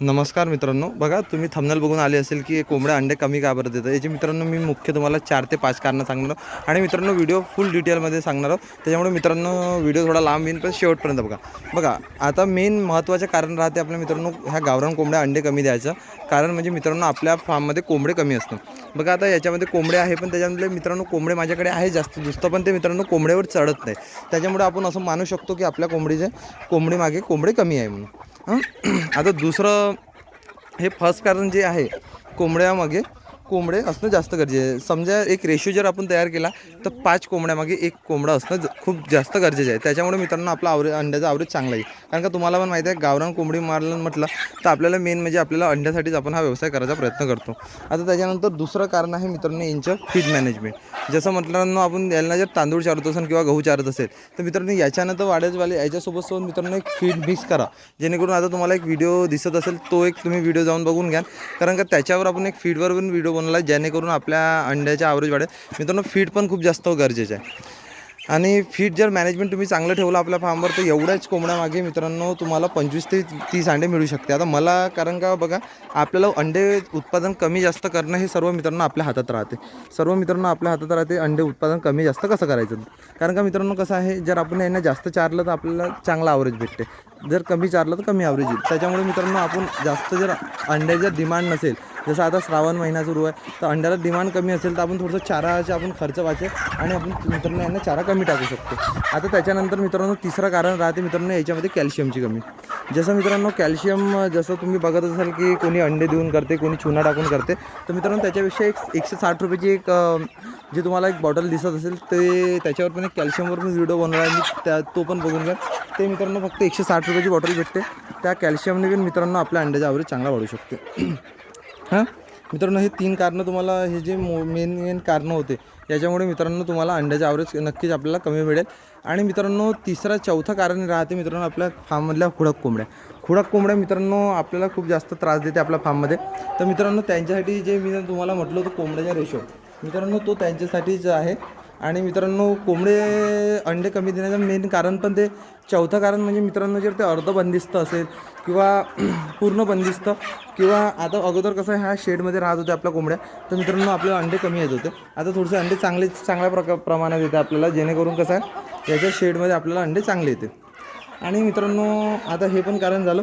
नमस्कार मित्रांनो. बघा तुम्ही थमनल बघून आले असेल की कोंबड्या अंडे कमी का बरं देतात? याची मित्रांनो मी मुख्य तुम्हाला चार ते पाच कारणं सांगणार आहोत. आणि मित्रांनो व्हिडिओ फुल डिटेलमध्ये सांगणार आहोत. त्याच्यामुळे मित्रांनो व्हिडिओ थोडा लांब येईन पण शेवटपर्यंत बघा. बघा आता मेन महत्त्वाचं कारण राहते आपल्या मित्रांनो ह्या गावरान कोंबड्या अंडे कमी द्यायचं. कारण म्हणजे मित्रांनो आपल्या फार्ममध्ये कोंबडे कमी असतं बघा आता याच्यामध्ये कोंबडे आहे पण त्याच्यामध्ये मित्रांनो कोंबडे माझ्याकडे आहे जास्त दुसतं पण ते मित्रांनो कोंबड्यावर चढत नाही. त्याच्यामुळे आपण असं मानू शकतो की आपल्या कोंबडीचे कोंबडी मागे कोंबडे कमी आहे म्हणून. आता दुसरं हे फर्स्ट कारण जे आहे कोंबड्यामागे कोंबडे असणं जास्त गरजेचं आहे समजा एक रेशो जर आपण तयार केला तर पाच कोंबड्यामागे एक कोंबडा असणं ज- खूप जास्त गरजेचं आहे. त्याच्यामुळे मित्रांनो आपला आवरे अंड्याचा आवरेज चांगला आहे कारण का तुम्हाला पण माहिती आहे गावरान कोंबडी मारलं म्हटलं तर आपल्याला मेन म्हणजे आपल्याला अंड्यासाठीच आपण हा व्यवसाय करायचा प्रयत्न करतो. आता त्याच्यानंतर दुसरं कारण आहे मित्रांनो यांचं फीड मॅनेजमेंट जसं म्हटलं आपण याला जर तांदूळ चारत असेल किंवा गहू चारत असेल तर मित्रांनो याच्यानं तर वाढेचवाले याच्यासोबत सोबत मित्रांनो एक फीड मिक्स करा. जेणेकरून आता तुम्हाला एक व्हिडिओ दिसत असेल तो एक तुम्ही व्हिडिओ जाऊन बघून घ्या कारण का त्याच्यावर आपण एक फीडवर पण व्हिडिओ बनवला जेणेकरून आपल्या अंड्याच्या आवरेज वाढेल. मित्रांनो फीड पण खूप जास्त गरजेचं आहे. आणि फीड जर मॅनेजमेंट तुम्ही चांगलं ठेवलं आपल्या फार्मवर तर एवढ्याच कोंबड्यामागे मित्रांनो तुम्हाला पंचवीस ते तीस अंडे मिळू शकते. आता मला कारण का बघा आपल्याला अंडे उत्पादन कमी जास्त करणं हे सर्व मित्रांनो आपल्या हातात राहते. सर्व मित्रांनो आपल्या हातात राहते अंडे उत्पादन कमी जास्त कसं करायचं? कारण का मित्रांनो कसं आहे जर आपण यांना जास्त चारलं तर आपल्याला चांगला आवरेज भेटते. जर कमी चारलं तर कमी आवरेज येईल. त्याच्यामुळे मित्रांनो आपण जास्त जर अंड्याचा डिमांड नसेल जसं आता श्रावण महिना सुरू आहे तर अंड्याला डिमांड कमी असेल तर आपण थोडंसं चाराचा आपण खर्च वाचेल आणि आपण मित्रांनो यांना चारा कमी टाकू शकतो. आता त्याच्यानंतर मित्रांनो तिसरं कारण राहते मित्रांनो याच्यामध्ये कॅल्शियमची कमी. जसं मित्रांनो कॅल्शियम जसं तुम्ही बघत असाल की कोणी अंडे देऊन करते कोणी चुना टाकून करते तर मित्रांनो त्याच्यापेक्षा एक एकशे साठ रुपयाची एक जे तुम्हाला एक बॉटल दिसत असेल ते त्याच्यावर पण एक कॅल्शियमवर पण व्हिडिओ बनवला आहे. मी त्या तो पण बघून घ्या. ते मित्रांनो फक्त एकशे साठ रुपयाची बॉटल भेटते. त्या कॅल्शियमने पण मित्रांनो आपल्या अंड्याचा आवरेज चांगला वाढू शकते. हां? मित्रांनो हे तीन कारणं तुम्हाला हे जे मो मेन मेन कारणं होते याच्यामुळे मित्रांनो तुम्हाला अंड्याचा ॲव्हरेज नक्कीच आपल्याला कमी मिळेल. आणि मित्रांनो तिसरा चौथा कारण राहते मित्रांनो आपल्या फार्ममधल्या खुडक कोंबड्या. खुडक कोंबड्या मित्रांनो आपल्याला खूप जास्त त्रास देते आपल्या फार्ममध्ये तर मित्रांनो त्यांच्यासाठी जे मी तुम्हाला म्हटलं होतं कोंबड्याचा रेशो मित्रांनो तो त्यांच्यासाठीच आहे आणि मित्रांनो कोंबडे अंडे कमी देण्याचं मेन कारण पण ते चौथं कारण म्हणजे मित्रांनो जर ते अर्ध बंदिस्त असेल किंवा पूर्ण बंदिस्त किंवा आता अगोदर कसं ह्या शेडमध्ये राहत होते आपल्या कोंबड्या तर मित्रांनो आपले अंडे कमी येत होते. आता थोडेसे अंडे चांगले चांगल्या प्रका प्रमाणात येते आपल्याला जेणेकरून कसं आहे याच्या शेडमध्ये आपल्याला अंडे चांगले येते. आणि मित्रांनो आता हे पण कारण झालं.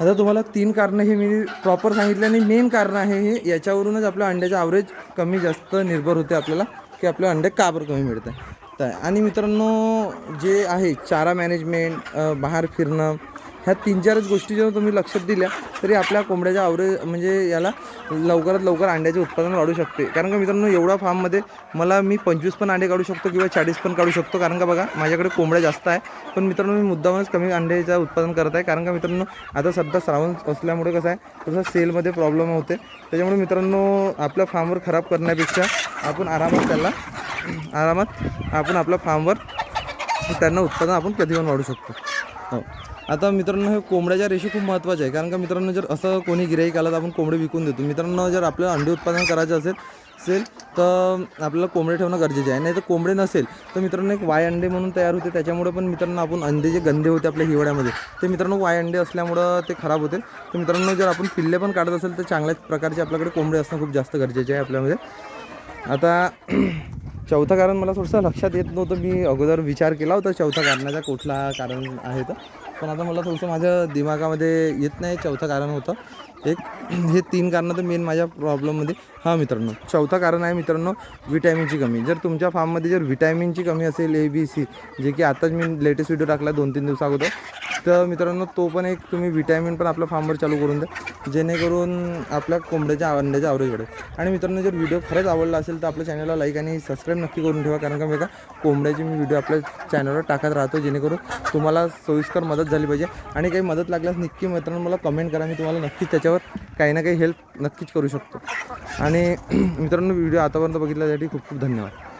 आता तुम्हाला तीन कारणं हे मी प्रॉपर सांगितले आणि मेन कारण आहे हे याच्यावरूनच आपल्या अंड्याचा ॲव्हरेज कमी जास्त निर्भर होते आपल्याला. की आपलं अंडे का बरं कमी मिळतं तर आणि मित्रांनो जे आहे चारा मॅनेजमेंट बाहेर फिरणं ह्या तीन चारच गोष्टी जेव्हा तुम्ही लक्षात दिल्या तरी आपल्या कोंबड्याच्या आवरे म्हणजे याला लवकरात लवकर अंड्याचे उत्पादन वाढू शकते. कारण का मित्रांनो एवढ्या फार्ममध्ये मला मी पंचवीस पण अंडे काढू शकतो किंवा चाळीस पण काढू शकतो. कारण का बघा माझ्याकडे कोंबड्या जास्त आहे. पण मित्रांनो मी मुद्दामच कमी अंड्याचं उत्पादन करत आहे. कारण का मित्रांनो आता सध्या श्रावण असल्यामुळे कसं आहे तसं सेलमध्ये प्रॉब्लेम होते. त्याच्यामुळे मित्रांनो आपल्या फार्मवर खराब करण्यापेक्षा आपण आरामात त्याला आरामात आपण आपल्या फार्मवर त्यांना उत्पादन आपण कधी पण वाढू शकतो. हो. आता मित्रांनो हे कोंबड्याच्या रेशो खूप महत्त्वाचे आहे. कारण का मित्रांनो जर असं कोणी गिराईक आला तर आपण कोंबडे विकून देतो. मित्रांनो जर आपल्याला अंडे उत्पादन करायचं असेल असेल तर आपल्याला कोंबडे ठेवणं गरजेचे आहे. नाही तर कोंबडे नसेल तर मित्रांनो एक वाय अंडे म्हणून तयार होते. त्याच्यामुळे पण मित्रांनो आपण अंडे जे गंदे होते आपल्या हिवाळ्यामध्ये ते मित्रांनो वाय अंडे असल्यामुळं ते खराब होते तर मित्रांनो जर आपण पिल्ले पण काढत असेल तर चांगल्याच प्रकारचे आपल्याकडे कोंबडे असणं खूप जास्त गरजेचे आहे आपल्यामध्ये. आता चौथं कारण मला थोडंसं लक्षात येत नव्हतं. मी अगोदर विचार केला होता चौथ्या कारणाचा कुठला कारण आहे तर. पण आता मला थोडंसं माझ्या दिमागामध्ये येत नाही चौथं कारण होतं. एक हे तीन कारणं तर मेन माझ्या प्रॉब्लेममध्ये हां मित्रांनो चौथं कारण आहे मित्रांनो विटॅमिनची कमी. जर तुमच्या फार्ममध्ये जर विटॅमिनची कमी असेल ए बी सी जे की आताच मी लेटेस्ट व्हिडिओ टाकला दोन तीन दिवसा अगोदर तर मित्रांनो तो पण एक तुम्ही विटॅमिन पण आपल्या फार्मवर चालू करून द्या. जेणेकरून आपल्या कोंबड्याच्या अंड्याच्या आवरेज वाढेल. आणि मित्रांनो जर व्हिडिओ खरंच आवडला असेल तर आपल्या चॅनलला लाईक आणि सबस्क्राईब नक्की करून ठेवा. कारण का मी बघा कोंबड्याची मी व्हिडिओ आपल्या चॅनलवर टाकत राहतो. जेणेकरून तुम्हाला सोयीस्कर मदत झाली पाहिजे. आणि काही मदत लागल्यास नक्की मित्रांनो मला कमेंट करा. मी तुम्हाला नक्कीच त्याच्यावर काही ना काही हेल्प नक्कीच करू शकतो. आणि मित्रांनो व्हिडिओ आतापर्यंत बघितल्यासाठी खूप खूप धन्यवाद.